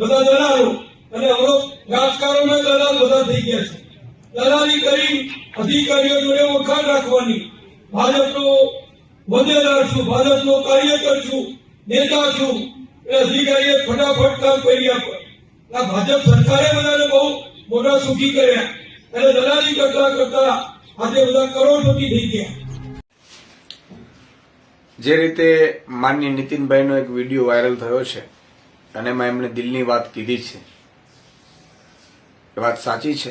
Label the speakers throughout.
Speaker 1: બધા દલાલો અને હવે રાજકારણમાં દલાલ બધા થઈ ગયા છે. દલાલી કરી, અધિકારીઓ જોડે વખાણ રાખવાની. ભાજપનો હોદ્દેદાર છું, ભાજપનો કાર્યકર છું, નેતા છું. એ અધિકારીએ ફટાફટ કામ કરી આપે આ ભાજપ સરકારે બધાને બહુ મોટા સુખી કર્યા. અને દલાલી કરતા કરતા આજે બધા કરોડપતિ થઈ ગયા.
Speaker 2: જે રીતે માનનીય નીતિનભાઈનો એક વીડિયો વાયરલ થયો છે અને એમાં એમણે દિલની વાત કીધી છે. એ વાત સાચી છે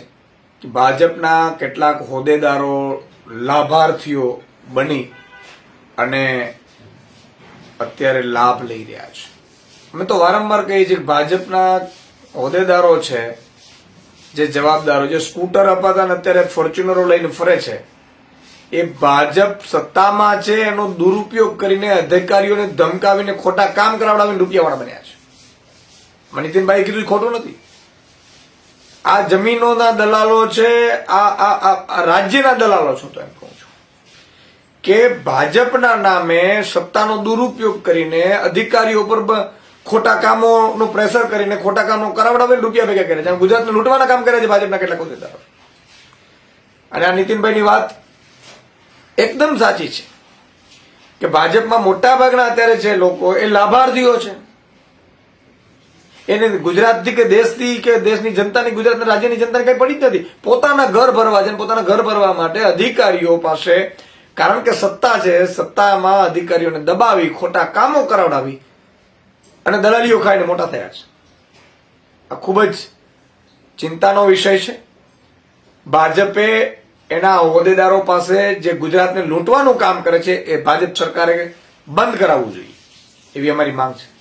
Speaker 2: કે ભાજપના કેટલાક હોદ્દેદારો લાભાર્થીઓ બની અને અત્યારે લાભ લઈ રહ્યા છે. અમે તો વારંવાર કહીએ છીએ કે ભાજપના હોદ્દેદારો છે, જે જવાબદારો, જે સ્કૂટર અપાતા ને અત્યારે ફોર્ચ્યુનરો લઈને ફરે છે, એ ભાજપ સત્તામાં છે, એનો દુરુપયોગ કરીને અધિકારીઓને ધમકાવીને ખોટા કામ કરાવડાવીને રૂપિયાવાળા બન્યા છે. નીતિનભાઈ કીધું ખોટું નથી. આ જમીનોના દલાલો છે, આ આ રાજ્યના દલાલો છું તો એમ કહું છું. કે ભાજપના નામે સત્તાનો દુરુપયોગ કરીને અધિકારીઓ પર ખોટા કામોનું પ્રેશર કરીને ખોટા કામો કરાવડાવીને રૂપિયા ભેગા કરે છે. ગુજરાતને લૂંટવાના કામ કરે છે ભાજપના કેટલાક હોદ્દેદારો. અને આ નીતિનભાઈની વાત એકદમ સાચી છે કે ભાજપમાં મોટાભાગના અત્યારે છે લોકો એ લાભાર્થીઓ છે. એને ગુજરાતથી કે દેશથી કે દેશની જનતાની, ગુજરાતના રાજ્યની જનતાને કઈ પડી જ નથી. પોતાના ઘર ભરવા છે પોતાના ઘર ભરવા માટે અધિકારીઓ પાસે, કારણ કે સત્તા છે, સત્તામાં અધિકારીઓને દબાવી, ખોટા કામો કરાવડાવી અને દલાલીઓ ખાઈને મોટા થયા છે. આ ખૂબ જ ચિંતાનો વિષય છે. ભાજપે એના હોદ્દેદારો પાસે જે ગુજરાતને લૂંટવાનું કામ કરે છે, એ ભાજપ સરકારે બંધ કરાવવું જોઈએ. એવી અમારી માંગ છે.